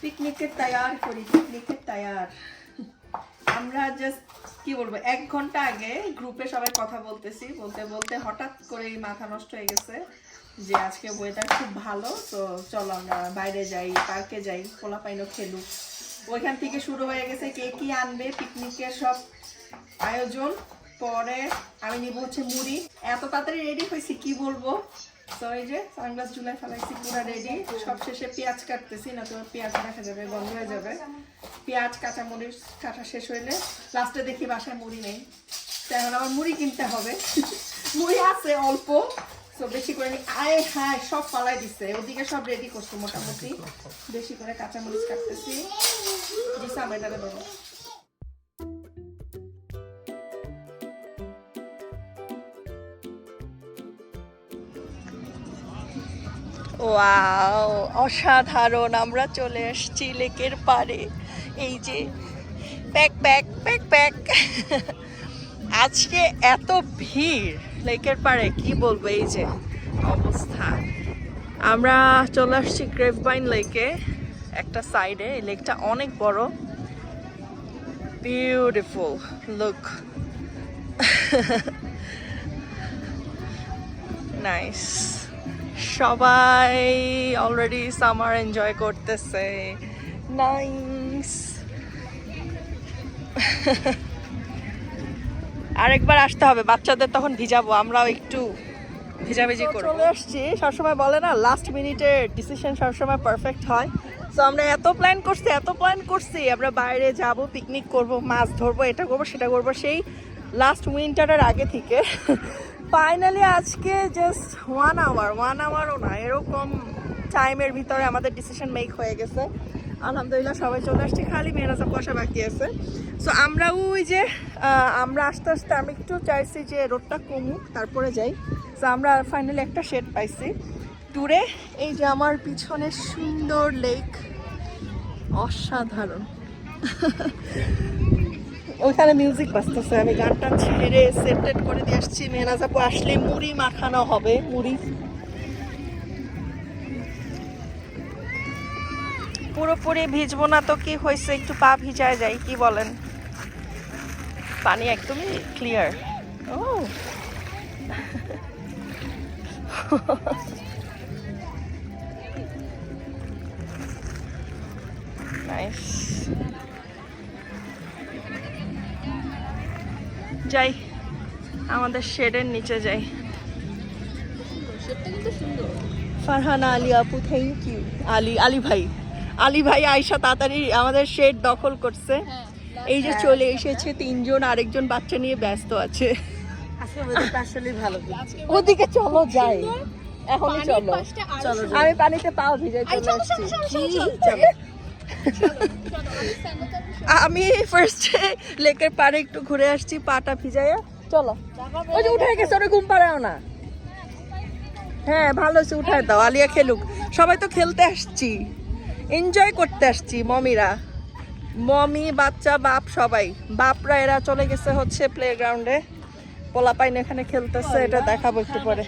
পিকনিকের তায়ার করি, পিকনিকের তায়ার। আমরা জাস্ট কি বলব, এক ঘণ্টা আগে গ্রুপে সবাই কথা বলতেছি, বলতে বলতে হঠাৎ করে মাথা নষ্ট হয়ে গেছে যে আজকে ওয়েদার খুব ভালো, তো চলো আমরা বাইরে যাই পার্কে যাই পোলা পাইনো খেলুক। ওইখান থেকে শুরু হয়ে গেছে কে কি আনবে, পিকনিকের সব আয়োজন। পরে আমি নিব হচ্ছে মুড়ি। এত তাড়াতাড়ি রেডি হয়েছি, কি বলব? তো এই যে সানগ্লাস ফেলাইছি, পুরো রেডি সব শেষে পেঁয়াজ কাটতেছি, না তো পেঁয়াজ দেখা যাবে হয়ে যাবে। পেঁয়াজ কাঁচা মরিচ কাটা শেষ হইলে লাস্টে দেখি বাসায় মুড়ি নেই। তো এখন আবার মুড়ি কিনতে হবে। মুড়ি আছে অল্প, তো বেশি করে নি আয় হ্যাঁ সব পালাই দিচ্ছে ওদিকে সব রেডি করছে মোটামুটি। বেশি করে কাঁচা মরিচ কাটতেছি দিছে আমার এটা ওয়াও, অসাধারণ। আমরা চলে আসছি লেকের পাড়ে। এই যে প্যাক প্যাক প্যাক প্যাক আজকে এত ভিড় লেকের পাড়ে, কি বলব এই যে অবস্থা। আমরা চলে আসছি গ্রেভবাইন লেকে, একটা সাইডে এই লেকটা অনেক বড়। বিউটিফুল লুক নাইস সবাই অলরেডি সামার এনজয় করতেছে। নাইস আরেকবার আসতে হবে বাচ্চাদের তখন ভিজাবো আমরাও একটু ভিজাভিজি করব। চলে আসছি সবসময় বলে না লাস্ট মিনিটের ডিসিশন সবসময় পারফেক্ট হয়। তো আমরা এত প্ল্যান করছি এত প্ল্যান করছি আমরা বাইরে যাব পিকনিক করব মাছ ধরবো এটা করব সেটা করব সেই লাস্ট উইন্টারের আগে থেকে। ফাইনালি আজকে জাস্ট ওয়ান আওয়ার ওয়ান আওয়ারও না, এরকম টাইমের ভিতরে আমাদের ডিসিশন মেক হয়ে গেছে। আলহামদুলিল্লাহ, সবাই চলে আসছে খালি মেয়েরাজা বসা বাকি আছে। সো আমরা ওই যে আমরা আস্তে আস্তে আমি একটু চাইছি যে রোডটা কমুক, তারপরে যাই। সো আমরা ফাইনালি একটা শেড পাইছি। দূরে এই যে আমার পিছনে সুন্দর লেক অসাধারণ। ওইখানে মিউজিক বাজতেছে, আমি গানটা ছেড়ে সেট করে দিয়ে আসছি। মেহনাজ আপু আসলে মুড়ি মাখানো হবে, মুড়ি। পুরোপুরি ভিজবো না তো, কি হয়েছে? একটু পা ভিজায় যায় কি বলেন? পানি একদমই ক্লিয়ার ও। নাইস যাই আমাদের শেডের নিচে যাই। ফারহানা আলী আপু থ্যাংক ইউ আলী আলী ভাই। আলী ভাই আয়সা তাড়াতাড়ি আমাদের শেড দখল করছে। এই যে চলে এসেছে তিনজন আরেকজন বাচ্চা নিয়ে ব্যস্ত আছে। আসলে ওদিকে চলো যাই। এখনই চলো। চলো আমি পানিতে পাও ভিজাই চলে আসছি। চলো। আমি ফার্স্টে লেকের পাড়ে একটু ঘুরে আসছি, পাটা ভিজাইয়া। চলো। ওই যে উঠে গেছে, ওরা ঘুম পাড়াও না। হ্যাঁ ভালো হয়েছে উঠায় দাও, আলিয়া খেলুক। সবাই তো খেলতে আসছি। এনজয় করতে আসছি, মমিরা। মমি, বাচ্চা, বাপ, সবাই। বাপরা এরা চলে গেছে হচ্ছে প্লে গ্রাউন্ডে পোলাপাইন এখানে খেলতেছে, এটা দেখাবো একটু পরে।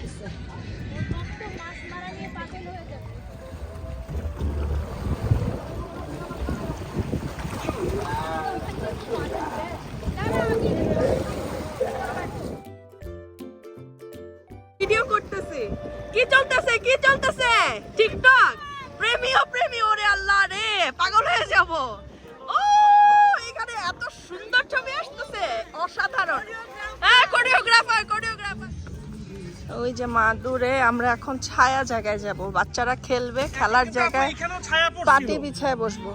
চলতেছে কি চলতেছে? টিকটক প্রেমীয় প্রেমী ওরে আল্লাহ রে পাগল হয়ে যাব। ও এখানে এত সুন্দর ছবি আসতেছে অসাধারণ। হ্যাঁ কোরিওগ্রাফার কোরিওগ্রাফার ওই যে মাদুরে আমরা এখন ছায়া জায়গায় যাব। বাচ্চারা খেলবে খেলার জায়গায় পাটি বিছায় বসবো।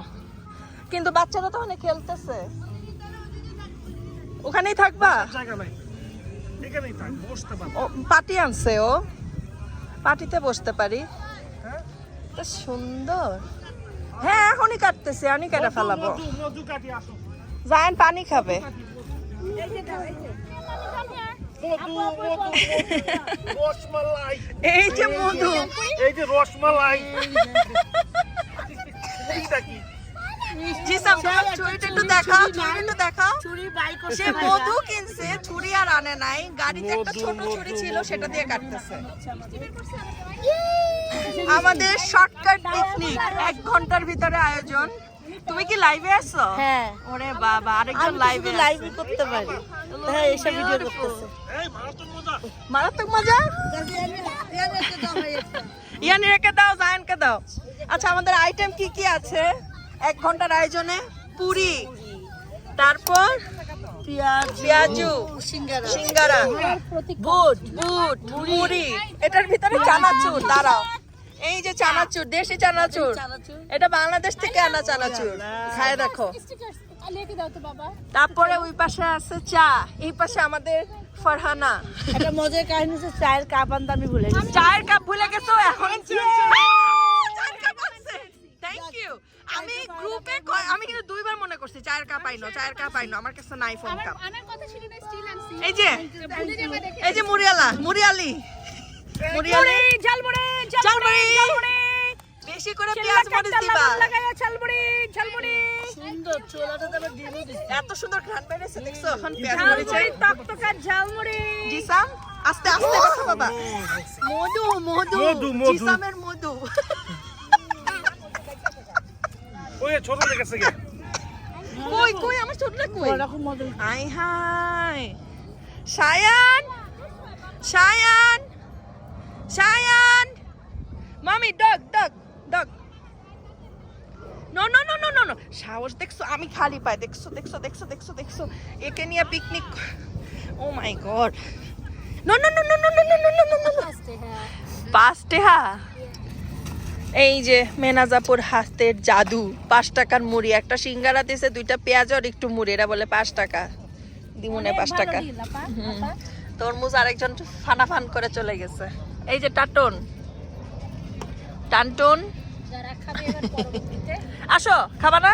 কিন্তু বাচ্চারা তো ওখানে খেলতেছে। ওখানেই থাকবা? পাটি আনছে ও। পাটিতে বসতে পারি। হ্যাঁ? তো সুন্দর। হ্যাঁ এখনই কাটতেছে আমি কেটে ফেলাবো। জায়ান পানি খাবে। এই যে মধু। এই যে রসমালাই। এইটা কি? জিসাম তোমার ছুরিটা একটু দেখাও ছুরি একটু দেখাও। চুরি বাই করছে সে মধু কিনছে ছুরি আর আনে নাই। গাড়িতে একটা ছোট ছিল সেটা দিয়ে কাটতেছে। আমাদের শর্টকাট পিকনিক এক ঘণ্টার ভিতরে আয়োজন। তুমি কি লাইভে আছো? হ্যাঁ। ওরে বাবা আরেকজন লাইভে লাইভে করতে পারি। হ্যাঁ এসব ভিডিও করতেছে। মারাত্মক মজা। মারাত্মক মজা? ইয়ানিরাকে দাও জায়ানকে দাও। আচ্ছা আমাদের আইটেম কি কি আছে? এক ঘণ্টার আয়োজনে পুরি তারপর পেঁয়াজ সিঙ্গারা। বুট বুট মুড়ি এটার ভিতরে চানাচুর দাঁড়াও। এই যে চানাচুর দেশি চানাচুর। এটা বাংলাদেশ থেকে আনা চানাচুর। খায় দেখো। লেকে দাও তো বাবা তারপরে ওই পাশে আছে চা এই পাশে আমাদের ফারহানা। একটা মজার কাহিনী হচ্ছে চায়ের কাপ আনতে আমি ভুলে গেছি। চায়ের কাপ ভুলে গেছো? এখন আমি গ্রুপে আমি কিন্তু দুইবার মনে করছি চায়ের কাপ আইনো চায়ের কাপ আইনো আমার কাছে নাই ফোন কাপ এই যে এই যে মুরিয়ালা মুরিয়ালি মুরিয়ালি ঝালমুড়ি ঝালমুড়ি বেশি করে পেঁয়াজ মরিচ দিবা। ঝালমুড়ি ঝালমুড়ি। সুন্দর চোলাটা ডিমও এত সুন্দর ঘ্রাণ বেরিয়েছে দেখছ? এখন পেঁয়াজ মরিচে টকটকা ঝালমুড়ি। জিসাম আস্তে আস্তে কথা বাবা মধু মধু। মধু, মধু। জিসামের মধু। ওই ছোট লেগেছে গে কই কই আমার ছোটটা কই হাই হাই সায়ান সায়ান সায়ান মামি dog dog dog no no no no no no সাহস দেখছ আমি খালি পাই দেখছ দেখছ দেখছ দেখছ দেখছ একে নিয়ে picnic oh my god no no no no no no no no no no no হ্যাঁ পাঁচ টেহা এই যে মেনাজাপুর হাতের জাদু পাঁচ টাকার মুড়ি একটা সিঙ্গারা দিছে দুইটা পেঁয়াজ আর একটু মুড়ি এরা বলে পাঁচ টাকা। দিমুনে পাঁচ টাকা। তরমুজ আরেকজন ফানা ফান করে চলে গেছে। এই যে টাটন। টানটন। আসো খাবা না?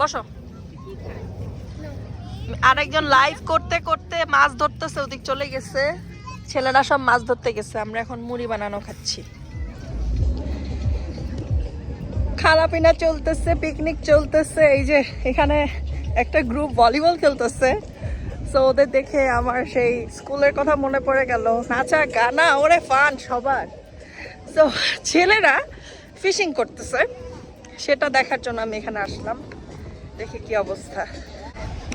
বসো। আরেকজন লাইভ করতে করতে মাছ ধরতেছে ওদিক চলে গেছে। ছেলেরা সব মাছ ধরতে গেছে আমরা এখন মুড়ি বানানো খাচ্ছি। খানা পিনা চলতেছে পিকনিক চলতেছে, এই যে এখানে একটা গ্রুপ ভলিবল খেলতেছে। সো ওদের দেখে আমার সেই স্কুলের কথা মনে পড়ে গেল। নাচা, গানা, ওরে ফান সবার। সো ছেলেরা ফিশিং করতেছে। সেটা দেখার জন্য আমি এখানে আসলাম। দেখি কি অবস্থা।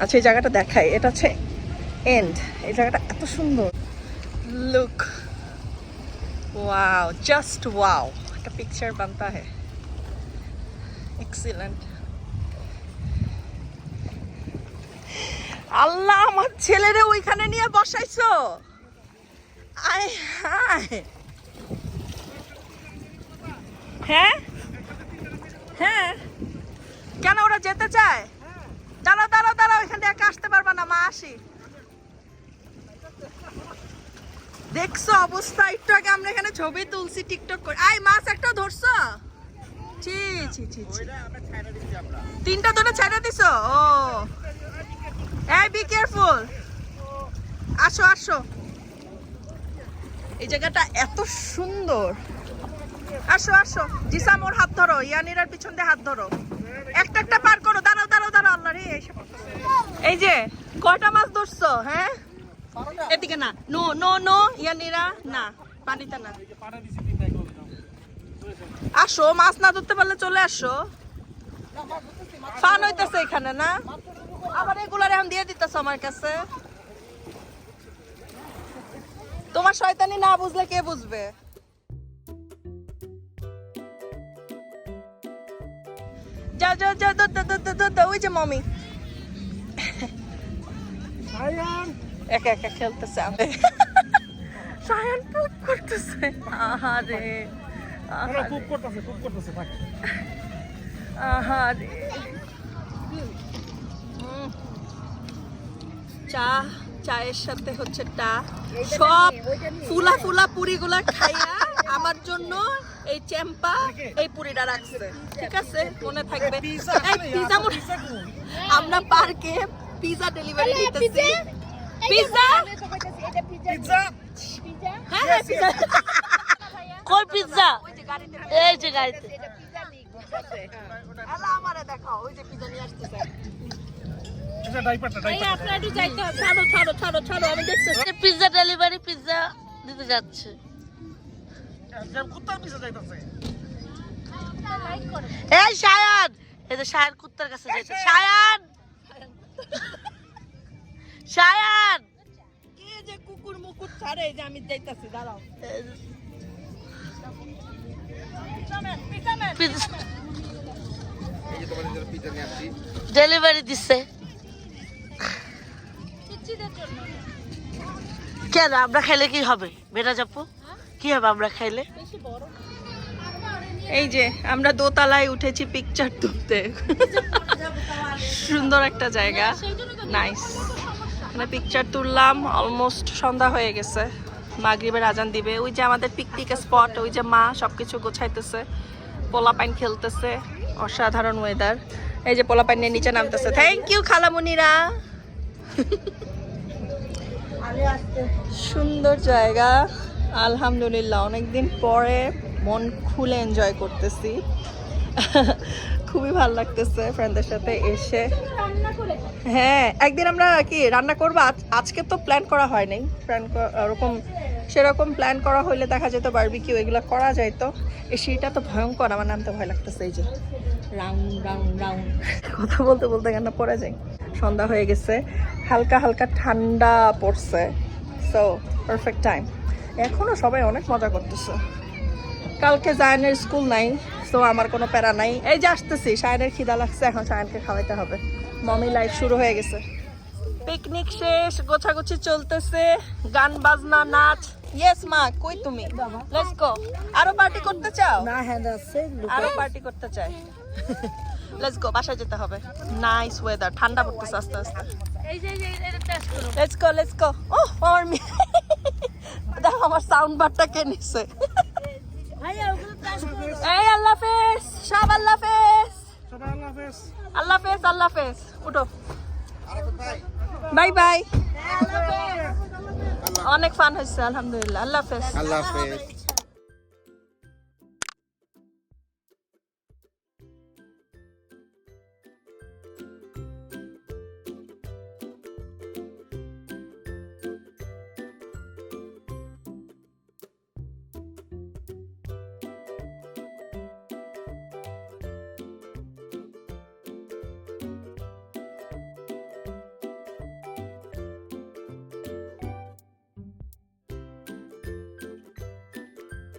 আচ্ছা এই জায়গাটা দেখাই। এটা হচ্ছে এন্ড এই জায়গাটা এত সুন্দর। লুক ওয়াও জাস্ট ওয়াও একটা পিকচার বানতা है এক্সিলেন্ট আল্লাহ, আমার ছেলেরে ওইখানে নিয়ে বসাইছো? আয় হায়? হ্যাঁ? কেন ওরা যেতে চায়? দাঁড়াও দাঁড়াও দাঁড়াও, এখান থেকে আসতে পারবা না, মা, আসি। দেখছ অবস্থা? একটু আগে আমরা এখানে ছবি তুলছি টিকটক করে। আই মাছ, একটা ধরছো? ছি ছি ছি ছি। তিনটা ধরে ছেড়ে দিছো? ও। এই বি কেয়ারফুল আসো আসো। এই জায়গাটা এত সুন্দর। আসো আসো। জিসাম ওর হাত ধরো ইয়ানিরার পিছন দিয়ে হাত ধরো। একটা একটা পার করো দাঁড়াও দাঁড়াও দাঁড়াও আল্লাহ রে। এই যে কয়টা মাছ ধরছো হ্যাঁ? এদিকে না। নো নো নো ইয়ানিরা না পানিতে না। আসো মাছ না ধরতে পারলে চলে আসো। ফান হইতেছে এখানে না? আবার এগুলার এখন দিয়ে দিতেছ আমার কাছে। তোমার শয়তানি না বুঝলে কে বুঝবে? দো, দো, দো, ওই যে মমি। একা একা খেলতেছে আমি সায়ন পুপ করতেছে। আহারে। খুব করতেছে খুব করতেছে থাক। আহারে চা চায়ের সাথে হচ্ছে টা। সব ফুলা ফুলা পুরিগুলা খাইয়া আমার জন্য এই চেম্পা এই পুরিটা রাখছে। ঠিক আছে? মনে থাকবে। এই পিজা আমরা পার্কে পিজা ডেলিভারি দিতেছি। পিজা পিজা পিৎজা পিজা হ্যাঁ হ্যাঁ পিজা কই পিৎজা এই যে গাড়িতে। পিৎজা ডেলিভারি পিৎজা দিতে যাচ্ছে। এই সায়ান! এই যে সায়ান কুত্তার কাছে যাইতে সায়ান! সায়ান! কে যে কুকুর মুকুর ছাড়ে যে আমি যাইতাছি দাঁড়াও। ডেলিভারি দিচ্ছে কেন? আমরা খাইলে কি হবে? বেটা যাব কি হবে আমরা খাইলে এই যে, আমরা দোতলায় উঠেছি পিকচার তুলতে। সুন্দর একটা জায়গা। নাইস আমরা পিকচার তুললাম অলমোস্ট সন্ধ্যা হয়ে গেছে। মাগরিবের আজান দিবে। ওই যে আমাদের পিকনিক স্পট ওই যে মা সবকিছু গোছাইতেছে পোলা পাইন খেলতেছে, অসাধারণ ওয়েদার এই যে পোলা পাইন নিয়ে নিচে নামতেছে। থ্যাংক ইউ খালামুনিরা। সুন্দর জায়গা। আলহামদুলিল্লাহ, অনেকদিন পরে মন খুলে এনজয় করতেছি। খুবই ভালো লাগতেছে ফ্রেন্ডদের সাথে এসে। হ্যাঁ একদিন আমরা কি রান্না করব? আজ- আজকে তো প্ল্যান করা হয় নাই। প্ল্যান ওরকম সেরকম প্ল্যান করা হইলে দেখা যেত বারবিকিউ এগুলো করা যাইতো। এই সিঁড়িটা তো ভয়ঙ্কর আমার নামতে ভয় লাগতেছে এই যে। রাউন্ড রাউন্ড রাউন্ড কথা বলতে বলতে কেন পড়া যায় সন্ধ্যা হয়ে গেছে। হালকা হালকা ঠান্ডা পড়ছে। সো পারফেক্ট টাইম এখনও সবাই অনেক মজা করতেছে। কালকে জায়নের স্কুল নাই। তো আমার কোনো প্যারা নাই। এই যে আসতেছি সায়নের খিদা লাগছে এখন সায়নকে খাওয়াইতে হবে। মমি লাইফ শুরু হয়ে গেছে। পিকনিক শেষ গোছাগুছি চলতেছে গান বাজনা নাচ। ইয়েস মা কই তুমি? লেটস গো আরও পার্টি করতে চাও? না হ্যাঁ আছে আরও পার্টি করতে চাই। লেটস গো বাসায় যেতে হবে। নাইস ওয়েদার ঠান্ডা পড়তেছে আস্তে আস্তে। এই যে লেটস গো লেটস গো ও আমার দেখো আমার সাউন্ড বারটা কে নিছে। এই আল্লাহ হাফেজ সব আল্লাহ হাফেজ। সবাই আল্লাহ হাফেজ। আল্লাহ হাফেজ আল্লাহ হাফেজ। উঠো। Bye bye. অনেক ফান হয়েছে আলহামদুলিল্লাহ। আল্লাহ হাফেজ। আল্লাহ হাফেজ।